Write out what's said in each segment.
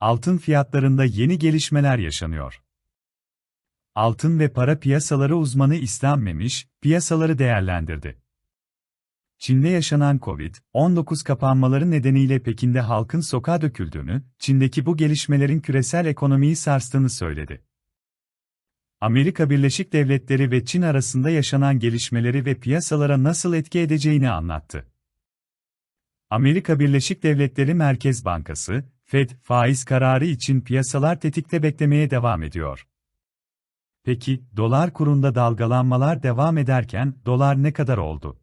altın fiyatlarında yeni gelişmeler yaşanıyor. Altın ve para piyasaları uzmanı İslam Memiş, piyasaları değerlendirdi. Çin'de yaşanan Covid-19 kapanmaları nedeniyle Pekin'de halkın sokağa döküldüğünü, Çin'deki bu gelişmelerin küresel ekonomiyi sarstığını söyledi. Amerika Birleşik Devletleri ve Çin arasında yaşanan gelişmeleri ve piyasalara nasıl etki edeceğini anlattı. Amerika Birleşik Devletleri Merkez Bankası, Fed, faiz kararı için piyasalar tetikte beklemeye devam ediyor. Peki, dolar kurunda dalgalanmalar devam ederken dolar ne kadar oldu?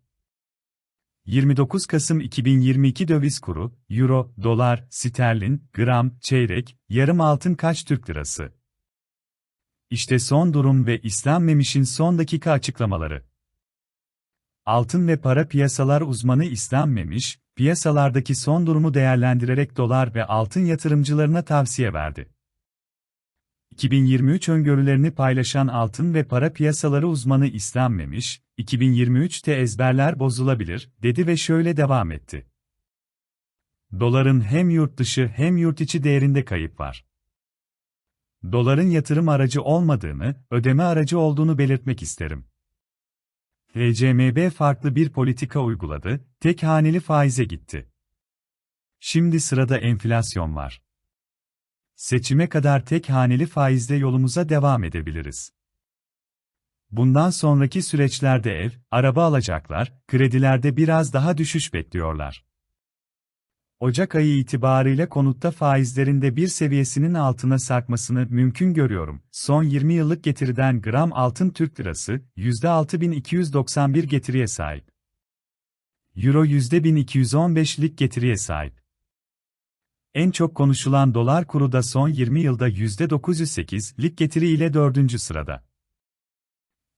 29 Kasım 2022 döviz kuru, euro, dolar, sterlin, gram, çeyrek, yarım altın kaç Türk lirası? İşte son durum ve İslam Memiş'in son dakika açıklamaları. Altın ve para piyasalar uzmanı İslam Memiş, piyasalardaki son durumu değerlendirerek dolar ve altın yatırımcılarına tavsiye verdi. 2023 öngörülerini paylaşan altın ve para piyasaları uzmanı İslam Memiş, 2023'te ezberler bozulabilir, dedi ve şöyle devam etti. Doların hem yurt dışı hem yurt içi değerinde kayıp var. Doların yatırım aracı olmadığını, ödeme aracı olduğunu belirtmek isterim. HCMB farklı bir politika uyguladı, tek haneli faize gitti. Şimdi sırada enflasyon var. Seçime kadar tek haneli faizle yolumuza devam edebiliriz. Bundan sonraki süreçlerde ev, araba alacaklar, kredilerde biraz daha düşüş bekliyorlar. Ocak ayı itibariyle konutta faizlerinde bir seviyesinin altına sarkmasını mümkün görüyorum. Son 20 yıllık getiriden gram altın Türk lirası, %6291 getiriye sahip. Euro %1215'lik getiriye sahip. En çok konuşulan dolar kuru da son 20 yılda %908'lik getiri ile 4. sırada.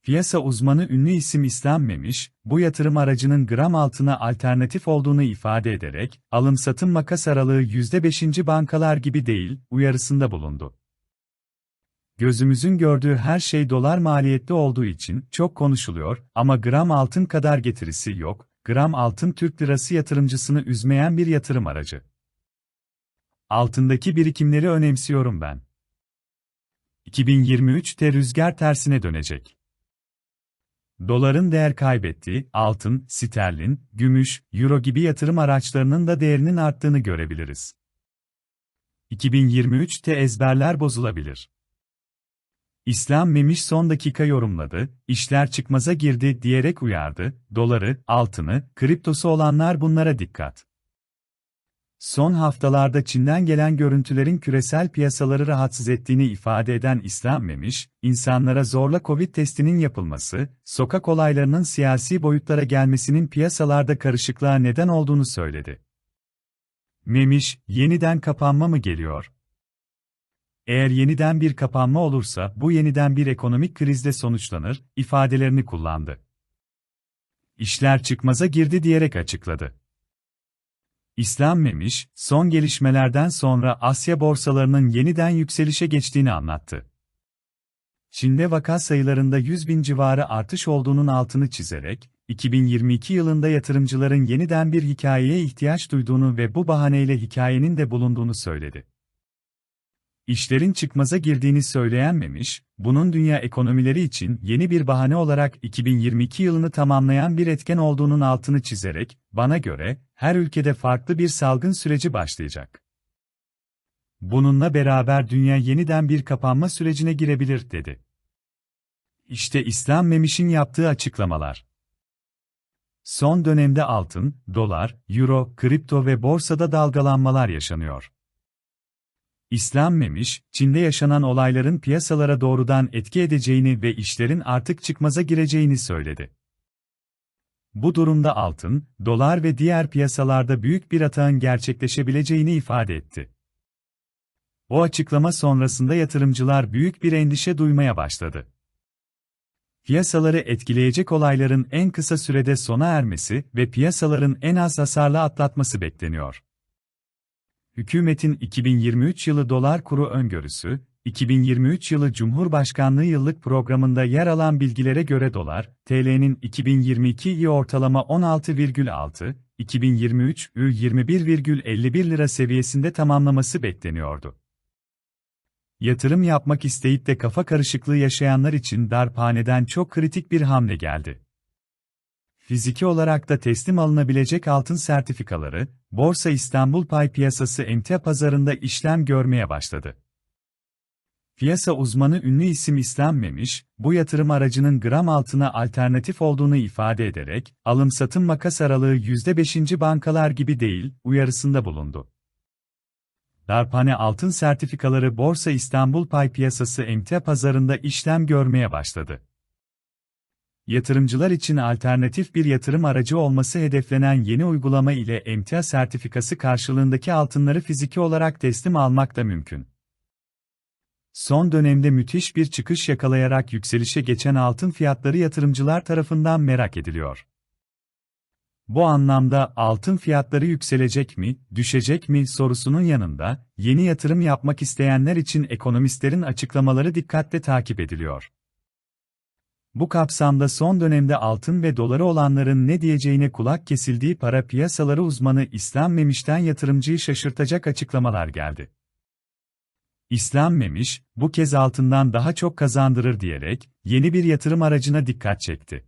Piyasa uzmanı ünlü isim İslam Memiş, bu yatırım aracının gram altına alternatif olduğunu ifade ederek, alım-satım makas aralığı %5. bankalar gibi değil, uyarısında bulundu. Gözümüzün gördüğü her şey dolar maliyetli olduğu için çok konuşuluyor ama gram altın kadar getirisi yok, gram altın Türk lirası yatırımcısını üzmeyen bir yatırım aracı. Altındaki birikimleri önemsiyorum ben. 2023'te rüzgar tersine dönecek. Doların değer kaybettiği, altın, sterlin, gümüş, euro gibi yatırım araçlarının da değerinin arttığını görebiliriz. 2023'te ezberler bozulabilir. İslam Memiş son dakika yorumladı, işler çıkmaza girdi diyerek uyardı, doları, altını, kriptosu olanlar bunlara dikkat. Son haftalarda Çin'den gelen görüntülerin küresel piyasaları rahatsız ettiğini ifade eden İslam Memiş, insanlara zorla Covid testinin yapılması, sokak olaylarının siyasi boyutlara gelmesinin piyasalarda karışıklığa neden olduğunu söyledi. Memiş, yeniden kapanma mı geliyor? Eğer yeniden bir kapanma olursa bu yeniden bir ekonomik krizle sonuçlanır, ifadelerini kullandı. İşler çıkmaza girdi diyerek açıkladı. İslam Memiş, son gelişmelerden sonra Asya borsalarının yeniden yükselişe geçtiğini anlattı. Çin'de vaka sayılarında 100 bin civarı artış olduğunun altını çizerek, 2022 yılında yatırımcıların yeniden bir hikayeye ihtiyaç duyduğunu ve bu bahaneyle hikayenin de bulunduğunu söyledi. İşlerin çıkmaza girdiğini söyleyenmemiş, bunun dünya ekonomileri için yeni bir bahane olarak 2022 yılını tamamlayan bir etken olduğunun altını çizerek, bana göre, her ülkede farklı bir salgın süreci başlayacak. Bununla beraber dünya yeniden bir kapanma sürecine girebilir, dedi. İşte İslam Memiş'in yaptığı açıklamalar. Son dönemde altın, dolar, euro, kripto ve borsada dalgalanmalar yaşanıyor. İslam Memiş, Çin'de yaşanan olayların piyasalara doğrudan etki edeceğini ve işlerin artık çıkmaza gireceğini söyledi. Bu durumda altın, dolar ve diğer piyasalarda büyük bir atağın gerçekleşebileceğini ifade etti. O açıklama sonrasında yatırımcılar büyük bir endişe duymaya başladı. Piyasaları etkileyecek olayların en kısa sürede sona ermesi ve piyasaların en az hasarla atlatması bekleniyor. Hükümetin 2023 yılı dolar kuru öngörüsü, 2023 yılı Cumhurbaşkanlığı yıllık programında yer alan bilgilere göre dolar, TL'nin 2022 yı ortalama 16,6, 2023 ü 21,51 lira seviyesinde tamamlaması bekleniyordu. Yatırım yapmak isteyip de kafa karışıklığı yaşayanlar için darphaneden çok kritik bir hamle geldi. Fiziki olarak da teslim alınabilecek altın sertifikaları, Borsa İstanbul pay piyasası emtia pazarında işlem görmeye başladı. Piyasa uzmanı ünlü isim İslam Memiş, bu yatırım aracının gram altına alternatif olduğunu ifade ederek, alım-satım makas aralığı %5. bankalar gibi değil, uyarısında bulundu. Darphane altın sertifikaları Borsa İstanbul pay piyasası emtia pazarında işlem görmeye başladı. Yatırımcılar için alternatif bir yatırım aracı olması hedeflenen yeni uygulama ile emtia sertifikası karşılığındaki altınları fiziki olarak teslim almak da mümkün. Son dönemde müthiş bir çıkış yakalayarak yükselişe geçen altın fiyatları yatırımcılar tarafından merak ediliyor. Bu anlamda altın fiyatları yükselecek mi, düşecek mi sorusunun yanında, yeni yatırım yapmak isteyenler için ekonomistlerin açıklamaları dikkatle takip ediliyor. Bu kapsamda son dönemde altın ve doları olanların ne diyeceğine kulak kesildiği para piyasaları uzmanı İslam Memiş'ten yatırımcıyı şaşırtacak açıklamalar geldi. İslam Memiş, bu kez altından daha çok kazandırır diyerek, yeni bir yatırım aracına dikkat çekti.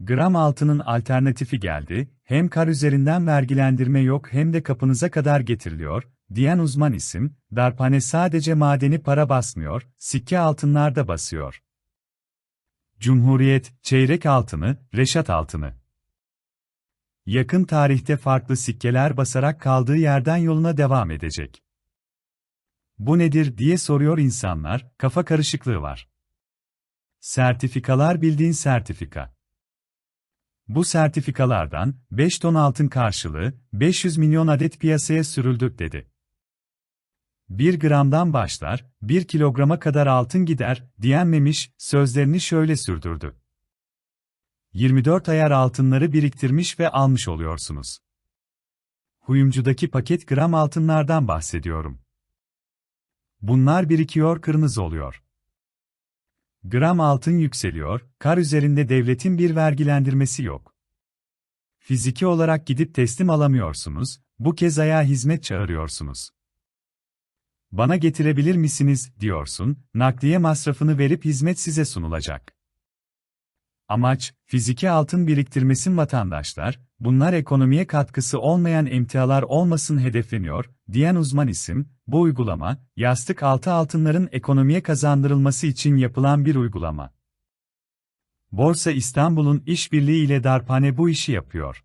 Gram altının alternatifi geldi, hem kar üzerinden vergilendirme yok hem de kapınıza kadar getiriliyor, diyen uzman isim, darphane sadece madeni para basmıyor, sikke altınlar da basıyor. Cumhuriyet, çeyrek altını, reşat altını. Yakın tarihte farklı sikkeler basarak kaldığı yerden yoluna devam edecek. Bu nedir diye soruyor insanlar, kafa karışıklığı var. Sertifikalar bildiğin sertifika. Bu sertifikalardan 5 ton altın karşılığı 500 milyon adet piyasaya sürüldü dedi. 1 gramdan başlar, 1 kilograma kadar altın gider, diyenmemiş, sözlerini şöyle sürdürdü. 24 ayar altınları biriktirmiş ve almış oluyorsunuz. Huyumcudaki paket gram altınlardan bahsediyorum. Bunlar birikiyor kırmızı oluyor. Gram altın yükseliyor, kar üzerinde devletin bir vergilendirmesi yok. Fiziki olarak gidip teslim alamıyorsunuz, bu kez ayağa hizmet çağırıyorsunuz. Bana getirebilir misiniz, diyorsun, nakliye masrafını verip hizmet size sunulacak. Amaç, fiziki altın biriktirmesin vatandaşlar, bunlar ekonomiye katkısı olmayan emtialar olmasın hedefleniyor, diyen uzman isim, bu uygulama, yastık altı altınların ekonomiye kazandırılması için yapılan bir uygulama. Borsa İstanbul'un işbirliği ile darphane bu işi yapıyor.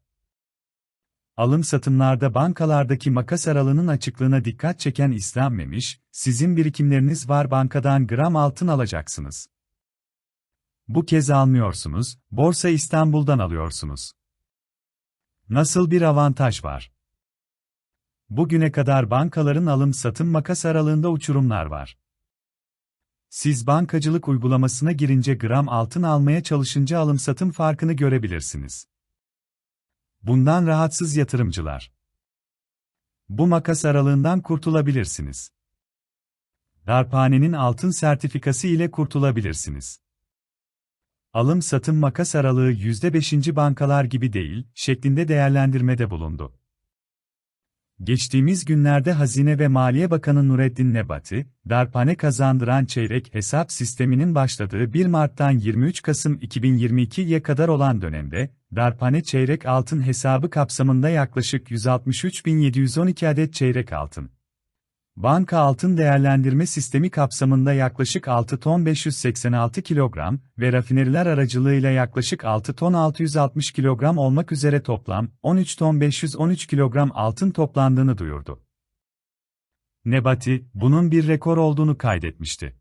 Alım-satımlarda bankalardaki makas aralığının açıklığına dikkat çeken İslam Memiş, sizin birikimleriniz var bankadan gram altın alacaksınız. Bu kez almıyorsunuz, Borsa İstanbul'dan alıyorsunuz. Nasıl bir avantaj var? Bugüne kadar bankaların alım-satım makas aralığında uçurumlar var. Siz bankacılık uygulamasına girince gram altın almaya çalışınca alım-satım farkını görebilirsiniz. Bundan rahatsız yatırımcılar. Bu makas aralığından kurtulabilirsiniz. Darphanenin altın sertifikası ile kurtulabilirsiniz. Alım-satım makas aralığı %5. bankalar gibi değil, şeklinde değerlendirmede bulundu. Geçtiğimiz günlerde Hazine ve Maliye Bakanı Nureddin Nebati, darphane kazandıran çeyrek hesap sisteminin başladığı 1 Mart'tan 23 Kasım 2022'ye kadar olan dönemde, darphane çeyrek altın hesabı kapsamında yaklaşık 163.712 adet çeyrek altın, Banka altın değerlendirme sistemi kapsamında yaklaşık 6 ton 586 kilogram ve rafineriler aracılığıyla yaklaşık 6 ton 660 kilogram olmak üzere toplam 13 ton 513 kilogram altın toplandığını duyurdu. Nebati, bunun bir rekor olduğunu kaydetmişti.